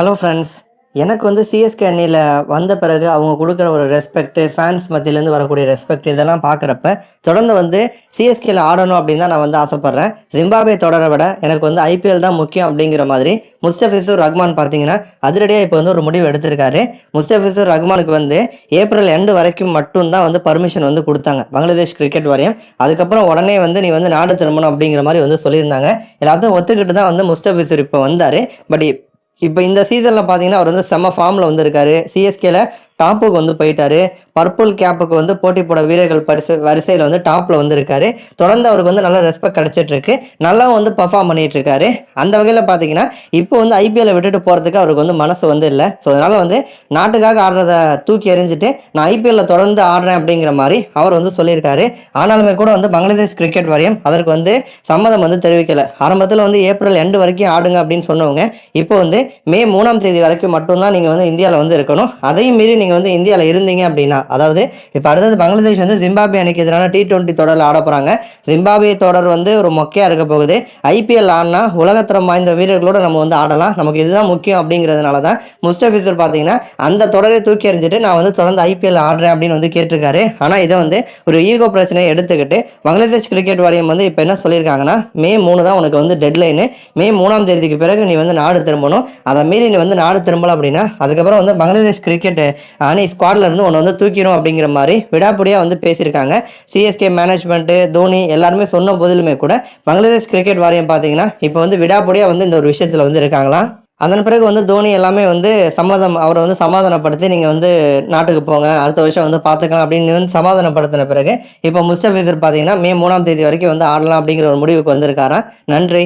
Hello friends எனக்கு வந்து CSK அணியில் வந்த பிறகு அவங்க கொடுக்குற ஒரு ரெஸ்பெக்ட்டு ஃபேன்ஸ் மத்தியிலேருந்து வரக்கூடிய ரெஸ்பெக்ட் இதெல்லாம் பார்க்குறப்ப தொடர்ந்து வந்து சிஎஸ்கேல ஆடணும் அப்படின்னு தான் நான் வந்து ஆசைப்பட்றேன். ஜிம்பாபே தொடரை விட எனக்கு வந்து ஐபிஎல் தான் முக்கியம் அப்படிங்கிற மாதிரி முஸ்தபிசூர் ரஹ்மான் பார்த்தீங்கன்னா அதிரடியாக இப்போ வந்து ஒரு முடிவு எடுத்திருக்காரு. முஸ்தபிசூர் ரஹ்மானுக்கு வந்து ஏப்ரல் எண்டு வரைக்கும் மட்டும்தான் வந்து பர்மிஷன் வந்து கொடுத்தாங்க. பங்களாதேஷ் கிரிக்கெட் வாரியம். அதுக்கப்புறம் உடனே வந்து நீ வந்து நாடு திரும்பணும் அப்படிங்கிற மாதிரி வந்து சொல்லியிருந்தாங்க. எல்லாத்தையும் ஒத்துக்கிட்டு தான் வந்து முஸ்தபிசூர் இப்போ வந்தார். பட் இப்போ இந்த சீசனில் பார்த்தீங்கன்னா அவர் வந்து செம்ம ஃபார்மில் வந்திருக்காரு. சிஎஸ்கேல டாப்புக்கு வந்து போயிட்டாரு. பர்பிள் கேப்புக்கு வந்து போட்டி போட வீரர்கள் பரிசு வரிசையில் வந்து டாப்பில் வந்திருக்காரு. தொடர்ந்து அவருக்கு வந்து நல்ல ரெஸ்பெக்ட் கிடைச்சிட்டு இருக்கு நல்லா வந்து பர்ஃபார்ம் பண்ணிட்டு இருக்காரு அந்த வகையில் பார்த்தீங்கன்னா இப்போ வந்து ஐபிஎல்லை விட்டுட்டு போகிறதுக்கு அவருக்கு வந்து மனசு வந்து இல்லை. ஸோ அதனால் வந்து நாட்டுக்காக ஆடுறத தூக்கி எறிஞ்சிட்டு நான் ஐபிஎல்ல தொடர்ந்து ஆடுறேன் அப்படிங்கிற மாதிரி அவர் வந்து சொல்லியிருக்காரு. ஆனாலுமே கூட வந்து பங்களாதேஷ் கிரிக்கெட் வாரியம் அதற்கு வந்து சம்மதம் வந்து தெரிவிக்கல. ஆரம்பத்தில் வந்து ஏப்ரல் எண்டு வரைக்கும் ஆடுங்க அப்படின்னு சொன்னவங்க இப்போ வந்து மே மூணாம் தேதி வரைக்கும் மட்டும்தான் நீங்கள் வந்து இந்தியாவில் வந்து இருக்கணும். அதையும் மீறி நீங்கள் வந்து இந்தியாவில் இருந்தீங்க அப்படின்னா அதாவது இப்போ அடுத்தது பங்களாதேஷ் வந்து ஜிம்பாபே அணிக்கு எதிரான டி டுவெண்ட்டி தொடரில் ஆட போகிறாங்க ஜிம்பாபே தொடர் வந்து ஒரு மொக்கையாக இருக்க போகுது. ஐபிஎல் ஆடினா உலகத்தரம் வாய்ந்த வீரர்களோட நம்ம வந்து ஆடலாம். நமக்கு இதுதான் முக்கியம் அப்படிங்கிறதுனால தான் முஸ்டபிசர் பார்த்தீங்கன்னா அந்த தொடரை தூக்கி எறிஞ்சிட்டு நான் வந்து தொடர்ந்து ஐபிஎல் ஆடுறேன் அப்படின்னு வந்து கேட்டிருக்காரு. ஆனால் இதை வந்து ஒரு ஈகோ பிரச்சனையை எடுத்துக்கிட்டு பங்களாதேஷ் கிரிக்கெட் வாரியம் வந்து இப்போ என்ன சொல்லியிருக்காங்கன்னா மே மூணு தான் உனக்கு வந்து டெட்லைனு மே மூணாம் தேதிக்கு பிறகு நீ வந்து நாடு திரும்பணும். அதை மீறி நீ வந்து நாடு திரும்பல அப்படின்னா அதுக்கப்புறம் வந்து பங்களாதேஷ் கிரிக்கெட் அணி ஸ்குவாட்லேருந்து உன்னை வந்து தூக்கிடும் அப்படிங்கிற மாதிரி விடாப்பிடியாக வந்து பேசியிருக்காங்க. சிஎஸ்கே மேனேஜ்மெண்ட்டு தோனி எல்லாருமே சொன்ன போதிலுமே கூட பங்களாதேஷ் கிரிக்கெட் வாரியம் பார்த்தீங்கன்னா இப்போ வந்து விடாப்பிடியாக வந்து இந்த ஒரு விஷயத்தில் வந்து இருக்காங்களா அதன் பிறகு வந்து தோனி எல்லாமே வந்து சமாதம் அவரை வந்து சமாதானப்படுத்தி நீங்கள் வந்து நாட்டுக்கு போங்க அடுத்த வருஷம் வந்து பார்த்துக்கலாம் அப்படின்னு வந்து சமாதானப்படுத்தின பிறகு இப்போ முஸ்தபிசர் பார்த்தீங்கன்னா மே மூணாம் தேதி வரைக்கும் வந்து ஆடலாம் அப்படிங்கிற ஒரு முடிவுக்கு வந்திருக்காராம். நன்றி.